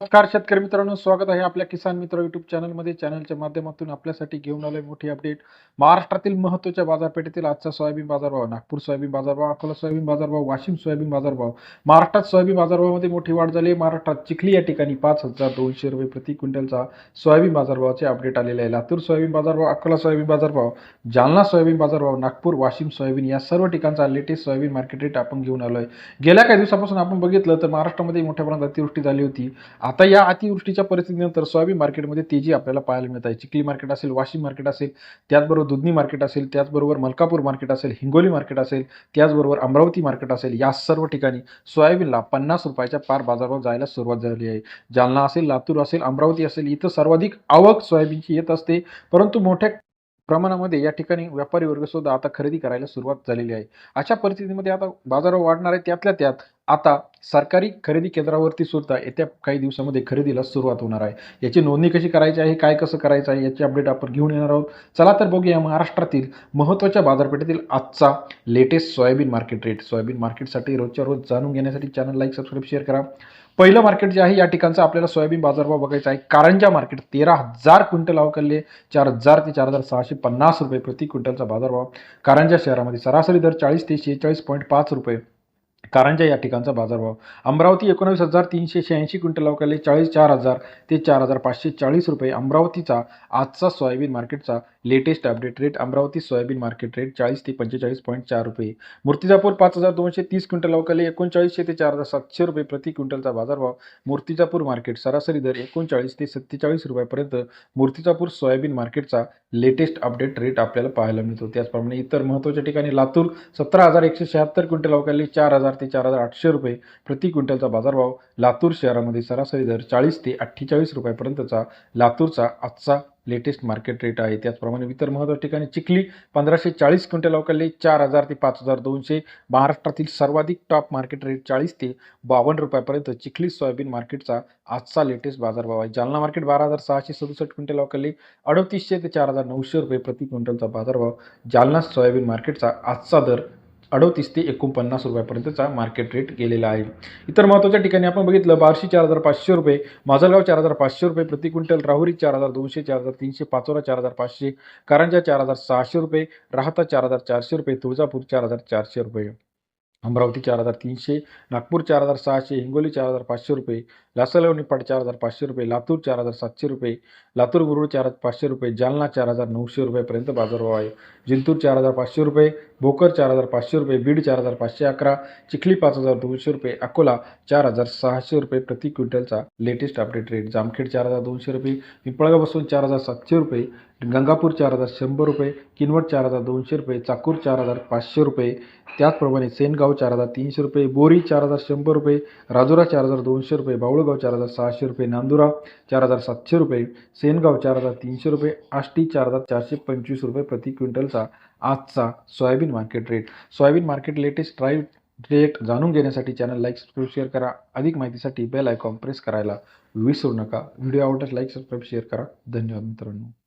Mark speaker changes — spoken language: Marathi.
Speaker 1: नमस्कार शेतकरी मित्रांनो स्वागत आहे आपल्या किसान मित्र युट्यूब चॅनलमध्ये चॅनलच्या माध्यमातून आपल्यासाठी घेऊन आलोय मोठी अपडेट महाराष्ट्रातील महत्त्वाच्या बाजारपेठेतील आजचा सोयाबीन बाजारभाव नागपूर सोयाबीन बाजारभाव अकोला सोयाबीन बाजारभाव वाशिम सोयाबीन बाजारभाव. महाराष्ट्रात सोयाबीन बाजारभावामध्ये मोठी वाढ झाली आहे. महाराष्ट्रात चिखली या ठिकाणी पाच हजार दोनशे रुपये प्रति क्विंटलचा सोयाबीन बाजारभावाचे अपडेट आलेले आहे. लातूर सोयाबीन बाजारभाव अकोला सोयाबीन बाजारभाव जालना सोयाबीन बाजारभाव नागपूर वाशिम सोयाबीन या सर्व ठिकाणचा लेटेस्ट सोयाबीन मार्केट रेट आपण घेऊन आलोय. गेल्या काही दिवसापासून आपण बघितलं तर महाराष्ट्रामध्ये मोठ्या प्रमाणात अतिवृष्टी झाली होती. आता या अतिवृष्टीच्या परिस्थितीनंतर सोयाबीन मार्केटमध्ये तेजी आपल्याला पाहायला मिळत आहे. चिखली मार्केट असेल वाशिम मार्केट असेल त्याचबरोबर दुधनी मार्केट असेल त्याचबरोबर मलकापूर मार्केट असेल हिंगोली मार्केट असेल त्याचबरोबर अमरावती मार्केट असेल या सर्व ठिकाणी सोयाबीनला पन्नास रुपयाच्या पार बाजारभाव जायला सुरुवात झाली आहे. जालना असेल लातूर असेल अमरावती असेल इथं सर्वाधिक आवक सोयाबीनची येत असते. परंतु मोठ्या प्रमाणामध्ये या ठिकाणी व्यापारी वर्ग सुद्धा आता खरेदी करायला सुरुवात झालेली आहे. अशा परिस्थितीमध्ये आता बाजार वाढणार आहे त्यातल्या त्यात आता सरकारी खरेदी केंद्रावरती सुद्धा येत्या काही दिवसामध्ये खरेदीला सुरुवात होणार आहे. याची नोंदणी कशी करायची आहे काय कसं करायचं आहे याची अपडेट आपण घेऊन येणार आहोत. चला तर बघूया महाराष्ट्रातील महत्त्वाच्या बाजारपेठेतील आजचा latest soybean market rate soybean मार्केटसाठी रोजच्या रोज जाणून घेण्यासाठी चॅनल लाईक सबस्क्राईब शेअर करा. पहिलं मार्केट जे आहे या ठिकाणचं आपल्याला सोयाबीन बाजारभाव बघायचा आहे. कारंजा मार्केट तेरा हजार क्विंटल अवकलले चार हजार ते चार हजार सहाशे पन्नास रुपये प्रति क्विंटलचा बाजारभाव. कारंजा शहरामध्ये सरासरी दर चाळीस ते शेहेचाळीस पॉईंट पाच रुपये कारंजा या ठिकाणचा बाजारभाव. अमरावती एकोणावीस हजार तीनशे शहाऐंशी क्विंटल अवकाले चाळीस चार हजार ते चार हजार पाचशे चाळीस रुपये. अमरावतीचा आजचा सोयाबीन मार्केटचा latest update rate Amravati soybean market rate चाळीस ते पंचेचाळीस पॉईंट चार रुपये. मूर्तिजापूर पाच हजार दोनशे तीस क्विंटल अवकाले एकोणचाळीसशे ते चार हजार सातशे रुपये प्रति क्विंटलचा बाजारभाव. मूर्तिजापूर मार्केट सरासरी दर एकोणचाळीस ते सत्तेचाळीस रुपयापर्यंत मूर्तिजापूर सोयाबीन मार्केटचा लेटेस्ट अपडेट रेट आपल्याला पाहायला मिळतो. त्याचप्रमाणे इतर महत्त्वाच्या ठिकाणी लातूर सतरा हजार एकशे शहात्तर क्विंटल अवकाले चार हजार ते चार हजार आठशे रुपये प्रति क्विंटलचा बाजारभाव लातूर शहरामध्ये सरासरी दर चाळीस ते अठ्ठेचाळीस रुपयापर्यंतचा लातूरचा आजचा लेटेस्ट मार्केट रेट आहे. त्याचप्रमाणे इतर महत्त्वाच्या ठिकाणी चिखली पंधराशे चाळीस क्विंटल अवकाले चार हजार ते पाच हजार दोनशे. महाराष्ट्रातील सर्वाधिक टॉप मार्केट रेट चाळीस ते बावन्न रुपयापर्यंत चिखली सोयाबीन मार्केटचा आजचा लेटेस्ट बाजारभाव आहे. जालना मार्केट बारा हजार सहाशे सदुसष्ट क्विंटल अवकाले अडतीसशे ते चार हजार नऊशे रुपये प्रति क्विंटलचा बाजारभाव जालना सोयाबीन मार्केटचा आजचा दर अडतीस ते एकोणपन्नास रुपयापर्यंतचा मार्केट रेट गेलेला आहे इतर महत्त्वाच्या ठिकाणी आपण बघितलं बार्शी चार हजार पाचशे रुपये माजलगाव चार हजार पाचशे रुपये प्रति क्विंटल राहुरी चार हजार दोनशे चार हजार तीनशे पाचोरा चार हजार पाचशे कारंजा चार हजार सहाशे रुपये राहता चार हजार चारशे रुपये तुळजापूर चार हजार चारशे रुपये अमरावती चार हजार तीनशे नागपूर चार हजार सहाशे हिंगोली चार हजार पाचशे रुपये लासलगाव पाट चार हजार पाचशे रुपये लातूर चार हजार सातशे रुपये लातूर गुरुड चार हजार पाचशे रुपये जालना चार हजार नऊशे रुपयेपर्यंत बाजारभाव आहे जिंतूर चार हजार पाचशे रुपये भोकर चार हजार पाचशे रुपये बीड चार हजार पाचशे अकरा चिखली पाच हजार दोनशे रुपये अकोला चार हजार सहाशे रुपये प्रति क्विंटलचा लेटेस्ट अपडेट रेट जामखेड चार हजार दोनशे रुपये पिंपळगावपासून चार हजार सातशे रुपये गंगापूर चार हजार शंभर रुपये किनवट चार हजार दोनशे रुपये चाकूर चार हजार पाचशे रुपये त्याचप्रमाणे सेनगाव चार हजार तीनशे रुपये बोरी चार हजार शंभर रुपये राजुरा चार हजार दोनशे रुपये बावळगाव चार हजार सहाशे रुपये नांदुरा चार हजार सातशे रुपये सेनगाव चार हजार तीनशे रुपये आष्टी चार हजार चारशे पंचवीस रुपये प्रति क्विंटलचा आजचा soybean market rate soybean market latest drive rate जाणून घेण्यासाठी चॅनल लाईक सबस्क्राईब शेअर करा. अधिक माहितीसाठी बेल आयकॉन प्रेस करायला विसरू नका. व्हिडिओ आवडल्यास लाईक सबस्क्राईब शेअर करा. धन्यवाद मित्रांनो.